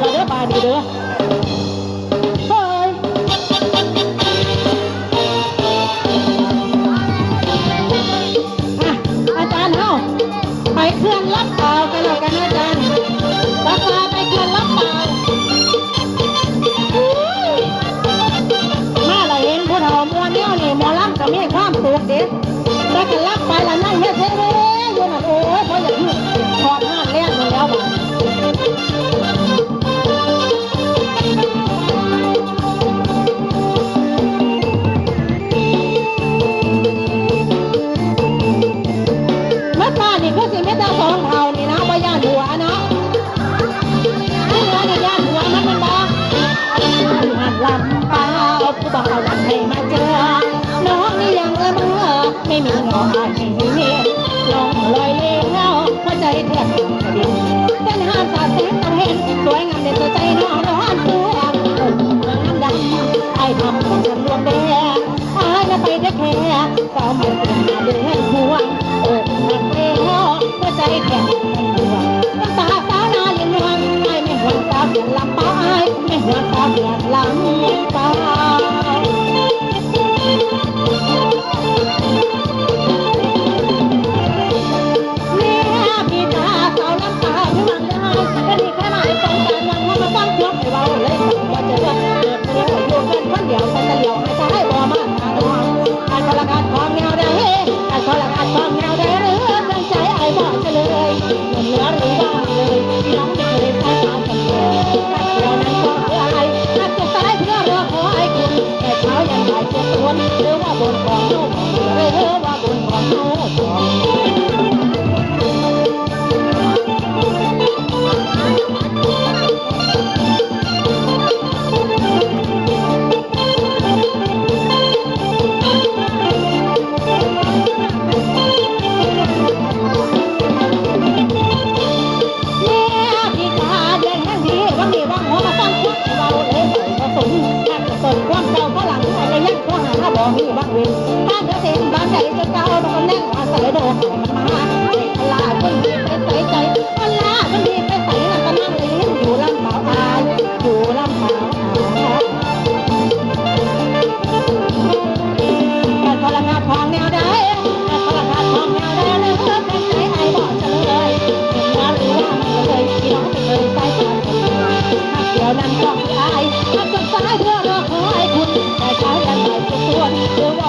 เราเด้อบาดีเด้อเฮ้จารย์เฮาไปเคลื่อนรับเปล่ากันแล้วกันนะอาจารย์ เนาะที่เหลือย่าหัวมันมันบอกหันลำเปล่าผู้บ่าวัำให้มาเจอ পানি পা oh, oh, oh. องอยู่บ้านวินบ้านเธอเองบ้านใจจะเก่าต้องแน่งอาศัยโดนมาให้ลาคนดีใจใจ